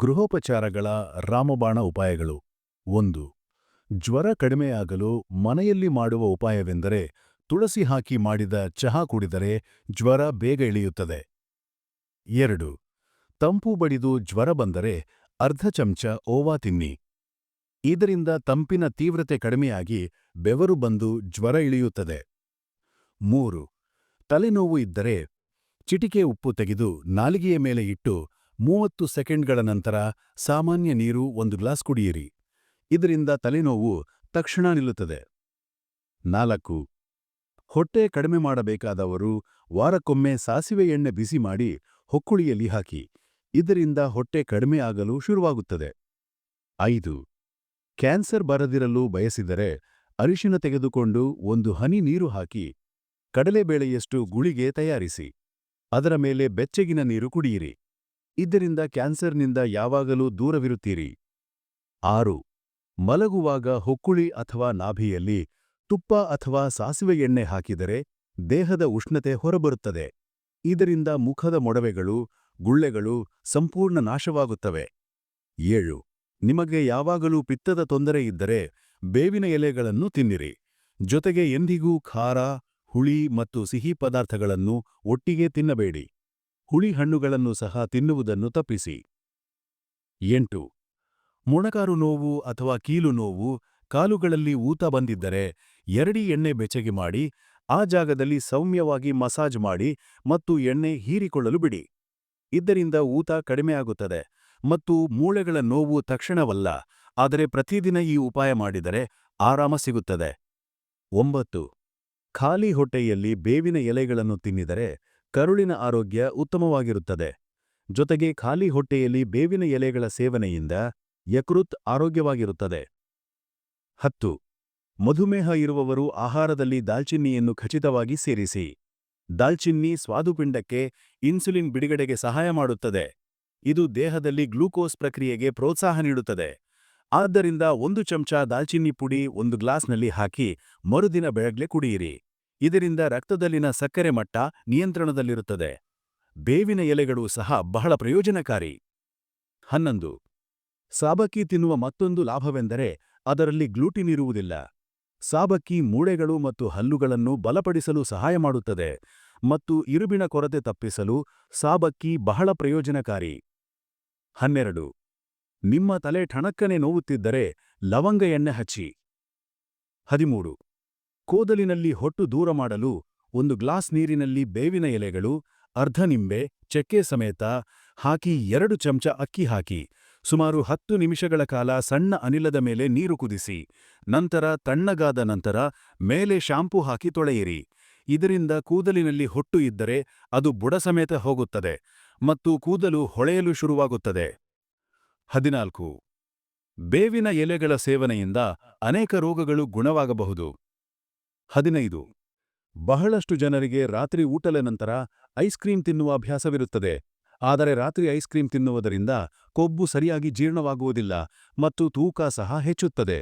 ಗೃಹೋಪಚಾರಗಳ ರಾಮಬಾಣ ಉಪಾಯಗಳು. ಒಂದು, ಜ್ವರ ಕಡಿಮೆಯಾಗಲು ಮನೆಯಲ್ಲಿ ಮಾಡುವ ಉಪಾಯವೆಂದರೆ ತುಳಸಿ ಹಾಕಿ ಮಾಡಿದ ಚಹಾ ಕುಡಿದರೆ ಜ್ವರ ಬೇಗ ಇಳಿಯುತ್ತದೆ. ಎರಡು, ತಂಪು ಬಡಿದು ಜ್ವರ ಬಂದರೆ ಅರ್ಧ ಚಮಚ ಓವಾ ತಿನ್ನಿ. ಇದರಿಂದ ತಂಪಿನ ತೀವ್ರತೆ ಕಡಿಮೆಯಾಗಿ ಬೆವರು ಬಂದು ಜ್ವರ ಇಳಿಯುತ್ತದೆ. ಮೂರು, ತಲೆನೋವು ಇದ್ದರೆ ಚಿಟಿಕೆ ಉಪ್ಪು ತೆಗೆದು ನಾಲಿಗೆಯ ಮೇಲೆ ಇಟ್ಟು ಮೂವತ್ತು ಸೆಕೆಂಡ್ಗಳ ನಂತರ ಸಾಮಾನ್ಯ ನೀರು ಒಂದು ಗ್ಲಾಸ್ ಕುಡಿಯಿರಿ. ಇದರಿಂದ ತಲೆನೋವು ತಕ್ಷಣ ನಿಲ್ಲುತ್ತದೆ. ನಾಲ್ಕು. ಹೊಟ್ಟೆ ಕಡಿಮೆ ಮಾಡಬೇಕಾದವರು ವಾರಕ್ಕೊಮ್ಮೆ ಸಾಸಿವೆ ಎಣ್ಣೆ ಬಿಸಿ ಮಾಡಿ ಹೊಕ್ಕುಳಿಯಲ್ಲಿ ಹಾಕಿ. ಇದರಿಂದ ಹೊಟ್ಟೆ ಕಡಿಮೆ ಆಗಲು ಶುರುವಾಗುತ್ತದೆ. ಐದು. ಕ್ಯಾನ್ಸರ್ ಬರದಿರಲು ಬಯಸಿದರೆ ಅರಿಶಿನ ತೆಗೆದುಕೊಂಡು ಒಂದು ಹನಿ ನೀರು ಹಾಕಿ ಕಡಲೆಬೇಳೆಯಷ್ಟು ಗುಳಿಗೆ ತಯಾರಿಸಿ. ಅದರ ಮೇಲೆ ಬೆಚ್ಚಗಿನ ನೀರು ಕುಡಿಯಿರಿ. ಇದರಿಂದ ಕ್ಯಾನ್ಸರ್ನಿಂದ ಯಾವಾಗಲೂ ದೂರವಿರುತ್ತೀರಿ. ಆರು, ಮಲಗುವಾಗ ಹೊಕ್ಕುಳಿ ಅಥವಾ ನಾಭಿಯಲ್ಲಿ ತುಪ್ಪ ಅಥವಾ ಸಾಸಿವೆ ಎಣ್ಣೆ ಹಾಕಿದರೆ ದೇಹದ ಉಷ್ಣತೆ ಹೊರಬರುತ್ತದೆ. ಇದರಿಂದ ಮುಖದ ಮೊಡವೆಗಳು, ಗುಳ್ಳೆಗಳು ಸಂಪೂರ್ಣ ನಾಶವಾಗುತ್ತವೆ. ಏಳು, ನಿಮಗೆ ಯಾವಾಗಲೂ ಪಿತ್ತದ ತೊಂದರೆ ಇದ್ದರೆ ಬೇವಿನ ಎಲೆಗಳನ್ನು ತಿನ್ನಿರಿ. ಜೊತೆಗೆ ಎಂದಿಗೂ ಖಾರ, ಹುಳಿ ಮತ್ತು ಸಿಹಿ ಪದಾರ್ಥಗಳನ್ನು ಒಟ್ಟಿಗೆ ತಿನ್ನಬೇಡಿ. ಹುಳಿ ಹಣ್ಣುಗಳನ್ನು ಸಹ ತಿನ್ನುವುದನ್ನು ತಪ್ಪಿಸಿ. ಎಂಟು. ಮೊಣಕಾರು ನೋವು ಅಥವಾ ಕೀಲು ನೋವು ಕಾಲುಗಳಲ್ಲಿ ಊತ ಬಂದಿದ್ದರೆ ಎರಡಿ ಎಣ್ಣೆ ಬೆಚ್ಚಗೆ ಮಾಡಿ, ಆ ಜಾಗದಲ್ಲಿ ಸೌಮ್ಯವಾಗಿ ಮಸಾಜ್ ಮಾಡಿ ಮತ್ತು ಎಣ್ಣೆ ಹೀರಿಕೊಳ್ಳಲು ಬಿಡಿ. ಇದರಿಂದ ಊತ ಕಡಿಮೆಯಾಗುತ್ತದೆ ಮತ್ತು ಮೂಳೆಗಳ ನೋವು ತಕ್ಷಣವಲ್ಲ, ಆದರೆ ಪ್ರತಿದಿನ ಈ ಉಪಾಯ ಮಾಡಿದರೆ ಆರಾಮ ಸಿಗುತ್ತದೆ. ಒಂಬತ್ತು. ಖಾಲಿ ಹೊಟ್ಟೆಯಲ್ಲಿ ಬೇವಿನ ಎಲೆಗಳನ್ನು ತಿನ್ನಿದರೆ ಕರುಳಿನ ಆರೋಗ್ಯ ಉತ್ತಮವಾಗಿರುತ್ತದೆ. ಜೊತೆಗೆ ಖಾಲಿ ಹೊಟ್ಟೆಯಲ್ಲಿ ಬೇವಿನ ಎಲೆಗಳ ಸೇವನೆಯಿಂದ ಯಕೃತ್ ಆರೋಗ್ಯವಾಗಿರುತ್ತದೆ. ಹತ್ತು. ಮಧುಮೇಹ ಇರುವವರು ಆಹಾರದಲ್ಲಿ ದಾಲ್ಚಿನ್ನಿಯನ್ನು ಖಚಿತವಾಗಿ ಸೇರಿಸಿ. ದಾಲ್ಚಿನ್ನಿ ಸ್ವಾದುಪಿಂಡಕ್ಕೆ ಇನ್ಸುಲಿನ್ ಬಿಡುಗಡೆಗೆ ಸಹಾಯ ಮಾಡುತ್ತದೆ. ಇದು ದೇಹದಲ್ಲಿ ಗ್ಲೂಕೋಸ್ ಪ್ರಕ್ರಿಯೆಗೆ ಪ್ರೋತ್ಸಾಹ ನೀಡುತ್ತದೆ. ಆದ್ದರಿಂದ ಒಂದು ಚಮಚ ದಾಲ್ಚಿನ್ನಿ ಪುಡಿ ಒಂದು ಗ್ಲಾಸ್ನಲ್ಲಿ ಹಾಕಿ ಮರುದಿನ ಬೆಳಗ್ಲೆ ಕುಡಿಯಿರಿ. ಇದರಿಂದ ರಕ್ತದಲ್ಲಿನ ಸಕ್ಕರೆ ಮಟ್ಟ ನಿಯಂತ್ರಣದಲ್ಲಿರುತ್ತದೆ. ಬೇವಿನ ಎಲೆಗಳು ಸಹ ಬಹಳ ಪ್ರಯೋಜನಕಾರಿ. ಹನ್ನೊಂದು. ಸಾಬಕ್ಕಿ ತಿನ್ನುವ ಮತ್ತೊಂದು ಲಾಭವೆಂದರೆ ಅದರಲ್ಲಿ ಗ್ಲೂಟಿನ್ ಇರುವುದಿಲ್ಲ. ಸಾಬಕ್ಕಿ ಮೂಳೆಗಳು ಮತ್ತು ಹಲ್ಲುಗಳನ್ನು ಬಲಪಡಿಸಲು ಸಹಾಯ ಮಾಡುತ್ತದೆ ಮತ್ತು ಇರುಬಿನ ಕೊರತೆ ತಪ್ಪಿಸಲು ಸಾಬಕ್ಕಿ ಬಹಳ ಪ್ರಯೋಜನಕಾರಿ. ಹನ್ನೆರಡು. ನಿಮ್ಮ ತಲೆ ಠಣಕ್ಕನೆ ನೋವುತ್ತಿದ್ದರೆ ಲವಂಗ ಎಣ್ಣೆ ಹಚ್ಚಿ. ಹದಿಮೂರು. ಕೋದಲಿನಲ್ಲಿ ಹೊಟ್ಟು ದೂರ ಮಾಡಲು ಒಂದು ಗ್ಲಾಸ್ ನೀರಿನಲ್ಲಿ ಬೇವಿನ ಎಲೆಗಳು, ಅರ್ಧ ನಿಂಬೆ, ಚಕ್ಕೆ ಸಮೇತ ಹಾಕಿ ಎರಡು ಚಮಚ ಅಕ್ಕಿ ಹಾಕಿ, ಸುಮಾರು ಹತ್ತು ನಿಮಿಷಗಳ ಕಾಲ ಸಣ್ಣ ಅನಿಲದ ಮೇಲೆ ನೀರು ಕುದಿಸಿ, ನಂತರ ತಣ್ಣಗಾದ ನಂತರ ಮೇಲೆ ಶಾಂಪೂ ಹಾಕಿ ತೊಳೆಯಿರಿ. ಇದರಿಂದ ಕೂದಲಿನಲ್ಲಿ ಹೊಟ್ಟು ಇದ್ದರೆ ಅದು ಬುಡ ಸಮೇತ ಹೋಗುತ್ತದೆ ಮತ್ತು ಕೂದಲು ಹೊಳೆಯಲು ಶುರುವಾಗುತ್ತದೆ. ಹದಿನಾಲ್ಕು. ಬೇವಿನ ಎಲೆಗಳ ಸೇವನೆಯಿಂದ ಅನೇಕ ರೋಗಗಳು ಗುಣವಾಗಬಹುದು. ಹದಿನೈದು. ಬಹಳಷ್ಟು ಜನರಿಗೆ ರಾತ್ರಿ ಊಟದ ನಂತರ ಐಸ್ ಕ್ರೀಂ ತಿನ್ನುವ ಅಭ್ಯಾಸವಿರುತ್ತದೆ. ಆದರೆ ರಾತ್ರಿ ಐಸ್ ಕ್ರೀಂ ತಿನ್ನುವುದರಿಂದ ಕೊಬ್ಬು ಸರಿಯಾಗಿ ಜೀರ್ಣವಾಗುವುದಿಲ್ಲ ಮತ್ತು ತೂಕ ಸಹ ಹೆಚ್ಚುತ್ತದೆ.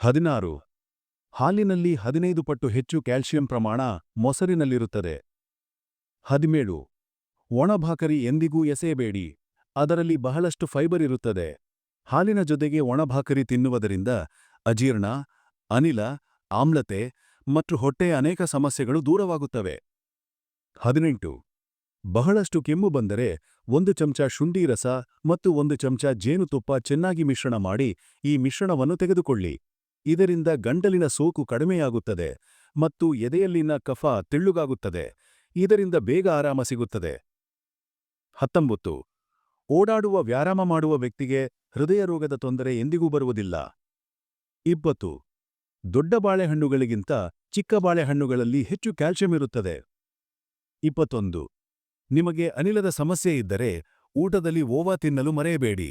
ಹದಿನಾರು. ಹಾಲಿನಲ್ಲಿ ಹದಿನೈದು ಪಟ್ಟು ಹೆಚ್ಚು ಕ್ಯಾಲ್ಸಿಯಂ ಪ್ರಮಾಣ ಮೊಸರಿನಲ್ಲಿರುತ್ತದೆ. ಹದಿನೇಳು. ಒಣಭಾಕರಿ ಎಂದಿಗೂ ಎಸೆಯಬೇಡಿ. ಅದರಲ್ಲಿ ಬಹಳಷ್ಟು ಫೈಬರ್ ಇರುತ್ತದೆ. ಹಾಲಿನ ಜೊತೆಗೆ ಒಣಭಾಕರಿ ತಿನ್ನುವುದರಿಂದ ಅಜೀರ್ಣ, ಅನಿಲ ಆಮ್ಲತೆ ಮತ್ತು ಹೊಟ್ಟೆಯ ಅನೇಕ ಸಮಸ್ಯೆಗಳು ದೂರವಾಗುತ್ತವೆ. ಹದಿನೆಂಟು. ಬಹಳಷ್ಟು ಕೆಮ್ಮು ಬಂದರೆ ಒಂದು ಚಮಚ ಶುಂಠಿ ರಸ ಮತ್ತು ಒಂದು ಚಮಚ ಜೇನುತುಪ್ಪ ಚೆನ್ನಾಗಿ ಮಿಶ್ರಣ ಮಾಡಿ ಈ ಮಿಶ್ರಣವನ್ನು ತೆಗೆದುಕೊಳ್ಳಿ. ಇದರಿಂದ ಗಂಟಲಿನ ಸೋಕು ಕಡಿಮೆಯಾಗುತ್ತದೆ ಮತ್ತು ಎದೆಯಲ್ಲಿನ ಕಫ ತೆಳ್ಳುಗಾಗುತ್ತದೆ. ಇದರಿಂದ ಬೇಗ ಆರಾಮ ಸಿಗುತ್ತದೆ. ಹತ್ತೊಂಬತ್ತು. ಓಡಾಡುವ ವ್ಯಾಯಾಮ ಮಾಡುವ ವ್ಯಕ್ತಿಗೆ ಹೃದಯ ರೋಗದ ತೊಂದರೆ ಎಂದಿಗೂ ಬರುವುದಿಲ್ಲ. ಇಪ್ಪತ್ತು. ದೊಡ್ಡ ಬಾಳೆಹಣ್ಣುಗಳಿಗಿಂತ ಚಿಕ್ಕ ಬಾಳೆಹಣ್ಣುಗಳಲ್ಲಿ ಹೆಚ್ಚು ಕ್ಯಾಲ್ಸಿಯಂ ಇರುತ್ತದೆ. ಇಪ್ಪತ್ತೊಂದು. ನಿಮಗೆ ಅನಿಲದ ಸಮಸ್ಯೆ ಇದ್ದರೆ ಊಟದಲ್ಲಿ ಓವಾ ತಿನ್ನಲು ಮರೆಯಬೇಡಿ.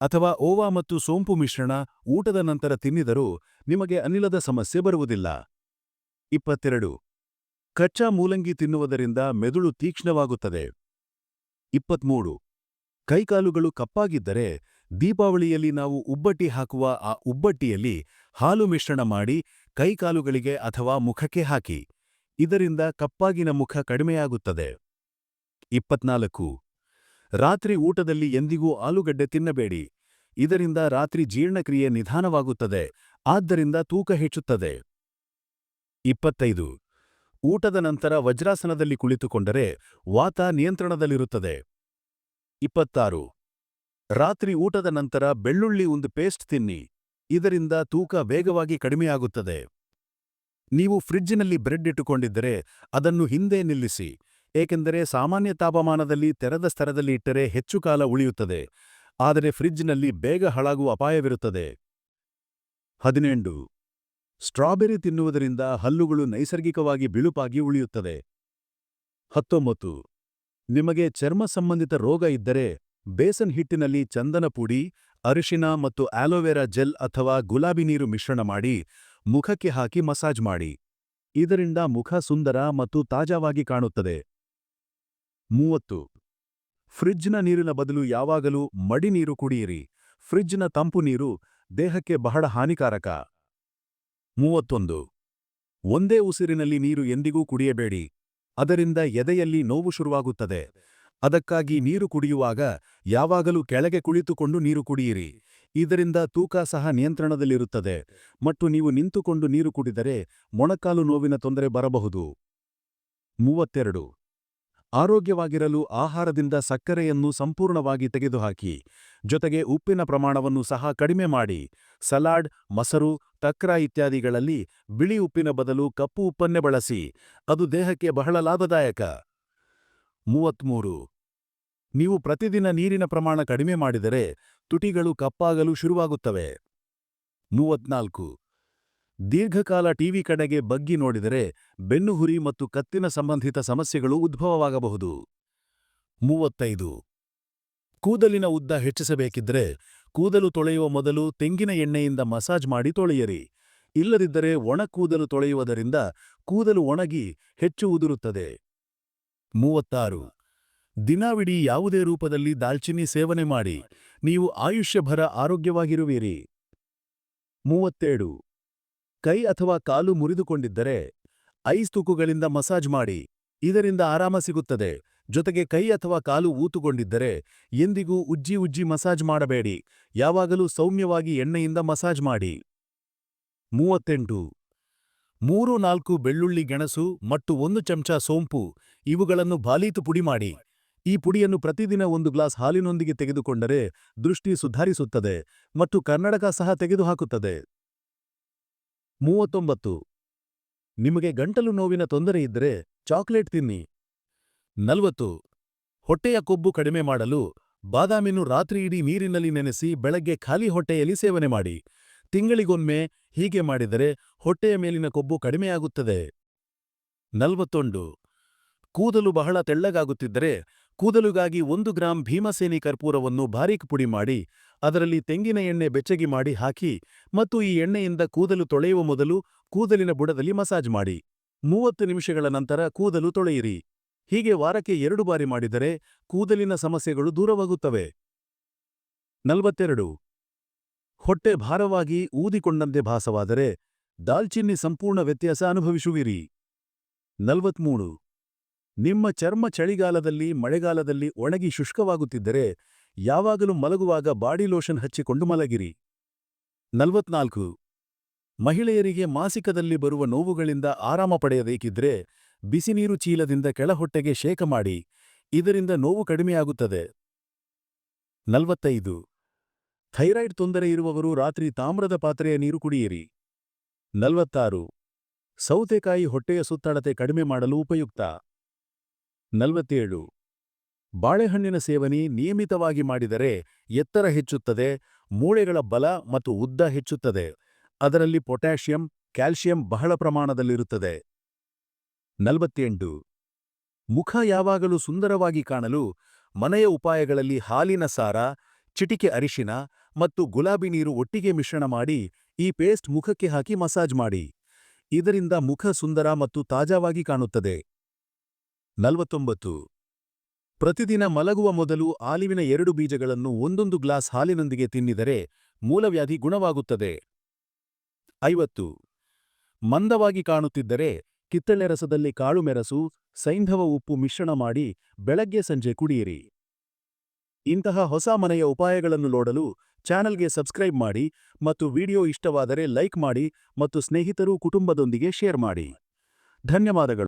ಅಥವಾ ಓವಾ ಮತ್ತು ಸೋಂಪು ಮಿಶ್ರಣ ಊಟದ ನಂತರ ತಿನ್ನಿದರೂ ನಿಮಗೆ ಅನಿಲದ ಸಮಸ್ಯೆ ಬರುವುದಿಲ್ಲ. ಇಪ್ಪತ್ತೆರಡು. ಕಚ್ಚಾ ಮೂಲಂಗಿ ತಿನ್ನುವುದರಿಂದ ಮೆದುಳು ತೀಕ್ಷ್ಣವಾಗುತ್ತದೆ. ಇಪ್ಪತ್ಮೂರು. ಕೈಕಾಲುಗಳು ಕಪ್ಪಾಗಿದ್ದರೆ ದೀಪಾವಳಿಯಲ್ಲಿ ನಾವು ಉಬ್ಬಟ್ಟಿ ಹಾಕುವ ಆ ಉಬ್ಬಟ್ಟಿಯಲ್ಲಿ ಹಾಲು ಮಿಶ್ರಣ ಮಾಡಿ ಕೈಕಾಲುಗಳಿಗೆ ಅಥವಾ ಮುಖಕ್ಕೆ ಹಾಕಿ. ಇದರಿಂದ ಕಪ್ಪಾಗಿನ ಮುಖ ಕಡಿಮೆಯಾಗುತ್ತದೆ. ಇಪ್ಪತ್ನಾಲ್ಕು. ರಾತ್ರಿ ಊಟದಲ್ಲಿ ಎಂದಿಗೂ ಆಲೂಗಡ್ಡೆ ತಿನ್ನಬೇಡಿ. ಇದರಿಂದ ರಾತ್ರಿ ಜೀರ್ಣಕ್ರಿಯೆ ನಿಧಾನವಾಗುತ್ತದೆ. ಆದ್ದರಿಂದ ತೂಕ ಹೆಚ್ಚುತ್ತದೆ. ಇಪ್ಪತ್ತೈದು. ಊಟದ ನಂತರ ವಜ್ರಾಸನದಲ್ಲಿ ಕುಳಿತುಕೊಂಡರೆ ವಾತ ನಿಯಂತ್ರಣದಲ್ಲಿರುತ್ತದೆ. ಇಪ್ಪತ್ತಾರು. ರಾತ್ರಿ ಊಟದ ನಂತರ ಬೆಳ್ಳುಳ್ಳಿ ಒಂದು ಪೇಸ್ಟ್ ತಿನ್ನಿ. ಇದರಿಂದ ತೂಕ ವೇಗವಾಗಿ ಕಡಿಮೆಯಾಗುತ್ತದೆ. ನೀವು ಫ್ರಿಡ್ಜ್ನಲ್ಲಿ ಬ್ರೆಡ್ ಇಟ್ಟುಕೊಂಡಿದ್ದರೆ ಅದನ್ನು ಹಿಂದೆ ನಿಲ್ಲಿಸಿ, ಏಕೆಂದರೆ ಸಾಮಾನ್ಯ ತಾಪಮಾನದಲ್ಲಿ ತೆರೆದ ಸ್ತರದಲ್ಲಿ ಇಟ್ಟರೆ ಹೆಚ್ಚು ಕಾಲ ಉಳಿಯುತ್ತದೆ, ಆದರೆ ಫ್ರಿಡ್ಜ್ನಲ್ಲಿ ಬೇಗ ಹಾಳಾಗುವ ಅಪಾಯವಿರುತ್ತದೆ. ಹದಿನೆಂಟು. ಸ್ಟ್ರಾಬೆರಿ ತಿನ್ನುವುದರಿಂದ ಹಲ್ಲುಗಳು ನೈಸರ್ಗಿಕವಾಗಿ ಬಿಳುಪಾಗಿ ಉಳಿಯುತ್ತದೆ. ಹತ್ತೊಂಬತ್ತು. ನಿಮಗೆ ಚರ್ಮ ಸಂಬಂಧಿತ ರೋಗ ಇದ್ದರೆ ಬೇಸನ್ ಹಿಟ್ಟಿನಲ್ಲಿ ಚಂದನ ಪುಡಿ ಅರಿಶಿನ ಮತ್ತು ಆಲೋವೆರಾ ಜೆಲ್ ಅಥವಾ ಗುಲಾಬಿ ನೀರು ಮಿಶ್ರಣ ಮಾಡಿ ಮುಖಕ್ಕೆ ಹಾಕಿ ಮಸಾಜ್ ಮಾಡಿ. ಇದರಿಂದ ಮುಖ ಸುಂದರ ಮತ್ತು ತಾಜಾವಾಗಿ ಕಾಣುತ್ತದೆ. ಮೂವತ್ತು. ಫ್ರಿಜ್ನ ನೀರಿನ ಬದಲು ಯಾವಾಗಲೂ ಮಡಿ ನೀರು ಕುಡಿಯಿರಿ. ಫ್ರಿಜ್ನ ತಂಪು ನೀರು ದೇಹಕ್ಕೆ ಬಹಳ ಹಾನಿಕಾರಕ. ಮೂವತ್ತೊಂದು. ಒಂದೇ ಉಸಿರಿನಲ್ಲಿ ನೀರು ಎಂದಿಗೂ ಕುಡಿಯಬೇಡಿ. ಅದರಿಂದ ಎದೆಯಲ್ಲಿ ನೋವು ಶುರುವಾಗುತ್ತದೆ. ಅದಕ್ಕಾಗಿ ನೀರು ಕುಡಿಯುವಾಗ ಯಾವಾಗಲೂ ಕೆಳಗೆ ಕುಳಿತುಕೊಂಡು ನೀರು ಕುಡಿಯಿರಿ. ಇದರಿಂದ ತೂಕ ಸಹ ನಿಯಂತ್ರಣದಲ್ಲಿರುತ್ತದೆ. ಮತ್ತು ನೀವು ನಿಂತುಕೊಂಡು ನೀರು ಕುಡಿದರೆ ಮೊಣಕಾಲು ನೋವಿನ ತೊಂದರೆ ಬರಬಹುದು. ಮೂವತ್ತೆರಡು. ಆರೋಗ್ಯವಾಗಿರಲು ಆಹಾರದಿಂದ ಸಕ್ಕರೆಯನ್ನು ಸಂಪೂರ್ಣವಾಗಿ ತೆಗೆದುಹಾಕಿ. ಜೊತೆಗೆ ಉಪ್ಪಿನ ಪ್ರಮಾಣವನ್ನು ಸಹ ಕಡಿಮೆ ಮಾಡಿ. ಸಲಾಡ್, ಮೊಸರು ತಕ್ರ ಇತ್ಯಾದಿಗಳಲ್ಲಿ ಬಿಳಿ ಉಪ್ಪಿನ ಬದಲು ಕಪ್ಪು ಉಪ್ಪನ್ನೇ ಬಳಸಿ. ಅದು ದೇಹಕ್ಕೆ ಬಹಳ ಲಾಭದಾಯಕ. ಮೂವತ್ಮೂರು. ನೀವು ಪ್ರತಿದಿನ ನೀರಿನ ಪ್ರಮಾಣ ಕಡಿಮೆ ಮಾಡಿದರೆ ತುಟಿಗಳು ಕಪ್ಪಾಗಲು ಶುರುವಾಗುತ್ತವೆ. ಮೂವತ್ನಾಲ್ಕು. ದೀರ್ಘಕಾಲ ಟಿವಿ ಕಡೆಗೆ ಬಗ್ಗಿ ನೋಡಿದರೆ ಬೆನ್ನುಹುರಿ ಮತ್ತು ಕತ್ತಿನ ಸಂಬಂಧಿತ ಸಮಸ್ಯೆಗಳು ಉದ್ಭವವಾಗಬಹುದು. ಮೂವತ್ತೈದು. ಕೂದಲಿನ ಉದ್ದ ಹೆಚ್ಚಿಸಬೇಕಿದ್ರೆ ಕೂದಲು ತೊಳೆಯುವ ಮೊದಲು ತೆಂಗಿನ ಎಣ್ಣೆಯಿಂದ ಮಸಾಜ್ ಮಾಡಿ ತೊಳೆಯಿರಿ. ಇಲ್ಲದಿದ್ದರೆ ಒಣ ಕೂದಲು ತೊಳೆಯುವುದರಿಂದ ಕೂದಲು ಒಣಗಿ ಹೆಚ್ಚು ಉದುರುತ್ತದೆ. ಮೂವತ್ತಾರು. ದಿನಾವಿಡೀ ಯಾವುದೇ ರೂಪದಲ್ಲಿ ದಾಲ್ಚಿನ್ನಿ ಸೇವನೆ ಮಾಡಿ, ನೀವು ಆಯುಷ್ಯಭರ ಆರೋಗ್ಯವಾಗಿರುವಿರಿ. ಮೂವತ್ತೇಳು. ಕೈ ಅಥವಾ ಕಾಲು ಮುರಿದುಕೊಂಡಿದ್ದರೆ, ಐಸ್ ತುಕುಗಳಿಂದ ಮಸಾಜ್ ಮಾಡಿ, ಇದರಿಂದ ಆರಾಮ ಸಿಗುತ್ತದೆ. ಜೊತೆಗೆ ಕೈ ಅಥವಾ ಕಾಲು ಊತುಗೊಂಡಿದ್ದರೆ, ಎಂದಿಗೂ ಉಜ್ಜಿ ಉಜ್ಜಿ ಮಸಾಜ್ ಮಾಡಬೇಡಿ. ಯಾವಾಗಲೂ ಸೌಮ್ಯವಾಗಿ ಎಣ್ಣೆಯಿಂದ ಮಸಾಜ್ ಮಾಡಿ. ಮೂವತ್ತೆಂಟು. ಮೂರು ನಾಲ್ಕು ಬೆಳ್ಳುಳ್ಳಿ ಗೆಣಸು ಮತ್ತು ಒಂದು ಚಮಚ ಸೋಂಪು ಇವುಗಳನ್ನು ಬಾಲೀತು ಪುಡಿ ಮಾಡಿ. ಈ ಪುಡಿಯನ್ನು ಪ್ರತಿದಿನ ಒಂದು ಗ್ಲಾಸ್ ಹಾಲಿನೊಂದಿಗೆ ತೆಗೆದುಕೊಂಡರೆ ದೃಷ್ಟಿ ಸುಧಾರಿಸುತ್ತದೆ ಮತ್ತು ಕನ್ನಡಕ ಸಹ ತೆಗೆದುಹಾಕುತ್ತದೆ. ಮೂವತ್ತೊಂಬತ್ತು. ನಿಮಗೆ ಗಂಟಲು ನೋವಿನ ತೊಂದರೆ ಇದ್ದರೆ ಚಾಕ್ಲೇಟ್ ತಿನ್ನಿ. ನಲವತ್ತು. ಹೊಟ್ಟೆಯ ಕೊಬ್ಬು ಕಡಿಮೆ ಮಾಡಲು ಬಾದಾಮಿನ್ನು ರಾತ್ರಿಯಿಡೀ ನೀರಿನಲ್ಲಿ ನೆನೆಸಿ ಬೆಳಗ್ಗೆ ಖಾಲಿ ಹೊಟ್ಟೆಯಲ್ಲಿ ಸೇವನೆ ಮಾಡಿ. ತಿಂಗಳಿಗೊಮ್ಮೆ ಹೀಗೆ ಮಾಡಿದರೆ ಹೊಟ್ಟೆಯ ಮೇಲಿನ ಕೊಬ್ಬು ಕಡಿಮೆಯಾಗುತ್ತದೆ. ನಲವತ್ತೊಂದು. ಕೂದಲು ಬಹಳ ತೆಳ್ಳಗಾಗುತ್ತಿದ್ದರೆ ಕೂದಲುಗಾಗಿ ಒಂದು ಗ್ರಾಂ ಭೀಮಸೇನಿ ಕರ್ಪೂರವನ್ನು ಬಾರೀಕ್ ಪುಡಿ ಮಾಡಿ, ಅದರಲ್ಲಿ ತೆಂಗಿನ ಎಣ್ಣೆ ಬೆಚ್ಚಗಿ ಮಾಡಿ ಹಾಕಿ ಮತ್ತು ಈ ಎಣ್ಣೆಯಿಂದ ಕೂದಲು ತೊಳೆಯುವ ಮೊದಲು ಕೂದಲಿನ ಬುಡದಲ್ಲಿ ಮಸಾಜ್ ಮಾಡಿ. ಮೂವತ್ತು ನಿಮಿಷಗಳ ನಂತರ ಕೂದಲು ತೊಳೆಯಿರಿ. ಹೀಗೆ ವಾರಕ್ಕೆ ಎರಡು ಬಾರಿ ಮಾಡಿದರೆ ಕೂದಲಿನ ಸಮಸ್ಯೆಗಳು ದೂರವಾಗುತ್ತವೆ. ನಲವತ್ತೆರಡು. ಹೊಟ್ಟೆ ಭಾರವಾಗಿ ಊದಿಕೊಂಡಂತೆ ಭಾಸವಾದರೆ ದಾಲ್ಚಿನ್ನಿ ಸಂಪೂರ್ಣ ವ್ಯತ್ಯಾಸ ಅನುಭವಿಸುವಿರಿ. ನಲವತ್ಮೂರು. ನಿಮ್ಮ ಚರ್ಮ ಚಳಿಗಾಲದಲ್ಲಿ, ಮಳೆಗಾಲದಲ್ಲಿ ಒಣಗಿ ಶುಷ್ಕವಾಗುತ್ತಿದ್ದರೆ ಯಾವಾಗಲೂ ಮಲಗುವಾಗ ಬಾಡಿ ಲೋಷನ್ ಹಚ್ಚಿಕೊಂಡು ಮಲಗಿರಿ. ನಲವತ್ನಾಲ್ಕು. ಮಹಿಳೆಯರಿಗೆ ಮಾಸಿಕದಲ್ಲಿ ಬರುವ ನೋವುಗಳಿಂದ ಆರಾಮ ಪಡೆಯಬೇಕಿದ್ರೆ ಬಿಸಿನೀರು ಚೀಲದಿಂದ ಕೆಳಹೊಟ್ಟೆಗೆ ಶೇಖ ಮಾಡಿ, ಇದರಿಂದ ನೋವು ಕಡಿಮೆಯಾಗುತ್ತದೆ. ನಲವತ್ತೈದು. ಥೈರಾಯ್ಡ್ ತೊಂದರೆ ಇರುವವರು ರಾತ್ರಿ ತಾಮ್ರದ ಪಾತ್ರೆಯ ನೀರು ಕುಡಿಯಿರಿ. ನಲವತ್ತಾರು. ಸೌತೆಕಾಯಿ ಹೊಟ್ಟೆಯ ಸುತ್ತಳತೆ ಕಡಿಮೆ ಮಾಡಲು ಉಪಯುಕ್ತ. ನಲವತ್ತೇಳು. ಬಾಳೆಹಣ್ಣಿನ ಸೇವನೆ ನಿಯಮಿತವಾಗಿ ಮಾಡಿದರೆ ಎತ್ತರ ಹೆಚ್ಚುತ್ತದೆ, ಮೂಳೆಗಳ ಬಲ ಮತ್ತು ಉದ್ದ ಹೆಚ್ಚುತ್ತದೆ. ಅದರಲ್ಲಿ ಪೊಟ್ಯಾಷಿಯಂ ಕ್ಯಾಲ್ಸಿಯಂ ಬಹಳ ಪ್ರಮಾಣದಲ್ಲಿರುತ್ತದೆ. ನಲವತ್ತೆಂಟು. ಮುಖ ಯಾವಾಗಲೂ ಸುಂದರವಾಗಿ ಕಾಣಲು ಮನೆಯ ಉಪಾಯಗಳಲ್ಲಿ ಹಾಲಿನ ಸಾರ, ಚಿಟಿಕೆ ಅರಿಶಿನ ಮತ್ತು ಗುಲಾಬಿ ನೀರು ಒಟ್ಟಿಗೆ ಮಿಶ್ರಣ ಮಾಡಿ ಈ ಪೇಸ್ಟ್ ಮುಖಕ್ಕೆ ಹಾಕಿ ಮಸಾಜ್ ಮಾಡಿ. ಇದರಿಂದ ಮುಖ ಸುಂದರ ಮತ್ತು ತಾಜಾವಾಗಿ ಕಾಣುತ್ತದೆ. ನಲವತ್ತೊಂಬತ್ತು. ಪ್ರತಿದಿನ ಮಲಗುವ ಮೊದಲು ಆಲಿವಿನ ಎರಡು ಬೀಜಗಳನ್ನು ಒಂದೊಂದು ಗ್ಲಾಸ್ ಹಾಲಿನೊಂದಿಗೆ ತಿನ್ನಿದರೆ ಮೂಲವ್ಯಾಧಿ ಗುಣವಾಗುತ್ತದೆ. ಐವತ್ತು. ಮಂದವಾಗಿ ಕಾಣುತ್ತಿದ್ದರೆ ಕಿತ್ತಳೆ ರಸದಲ್ಲಿ ಕಾಳು ಮೆಣಸು ಸೈಂಧವ ಉಪ್ಪು ಮಿಶ್ರಣ ಮಾಡಿ ಬೆಳಗ್ಗೆ ಸಂಜೆ ಕುಡಿಯಿರಿ. ಇಂತಹ ಹೊಸ ಮನೆಯ ಉಪಾಯಗಳನ್ನು ನೋಡಲು ಚಾನಲ್ಗೆ ಸಬ್ಸ್ಕ್ರೈಬ್ ಮಾಡಿ ಮತ್ತು ವಿಡಿಯೋ ಇಷ್ಟವಾದರೆ ಲೈಕ್ ಮಾಡಿ ಮತ್ತು ಸ್ನೇಹಿತರು ಕುಟುಂಬದೊಂದಿಗೆ ಶೇರ್ ಮಾಡಿ. ಧನ್ಯವಾದಗಳು.